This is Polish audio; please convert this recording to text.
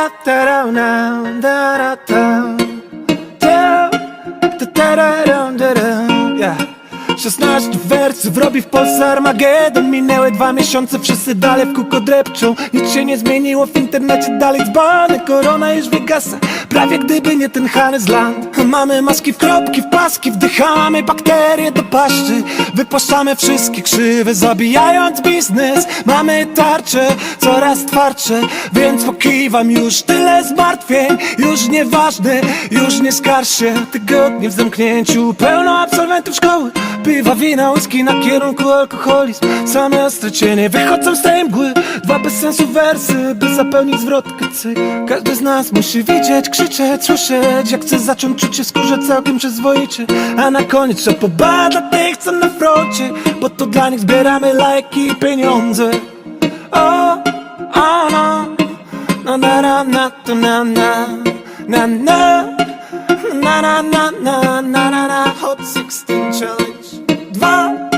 da da da da da da 16 wersów robi w Polsce Armagedon. Minęły dwa miesiące, wszyscy dalej w kółko drepczą. Nic się nie zmieniło, w internecie dalej dzbany. Korona już wygasa, prawie gdyby nie ten Land Mamy maski w kropki, w paski, wdychamy bakterie do paszczy. Wypłaszczamy wszystkie krzywe, zabijając biznes. Mamy tarcze, coraz twardsze, więc pokiwam już Tyle zmartwień, już nieważne, już nie skarż się. Tygodnie w zamknięciu, pełno absolwentów szkoły Piwa, wina, whisky na kierunku alkoholizm. Same ostre cienie wychodzą z tej mgły. Dwa bez sensu wersy, by zapełnić zwrotkę cyk. Każdy z nas musi widzieć, krzyczeć, słyszeć. Jak chce zacząć czuć się skórze całkiem przyzwoicie. A na koniec trzeba pobadać tych, co na froncie Bo to dla nich zbieramy lajki i pieniądze. O, o no. Na na na na to na na Na na na na na na na na Hot 16 Challenge. 2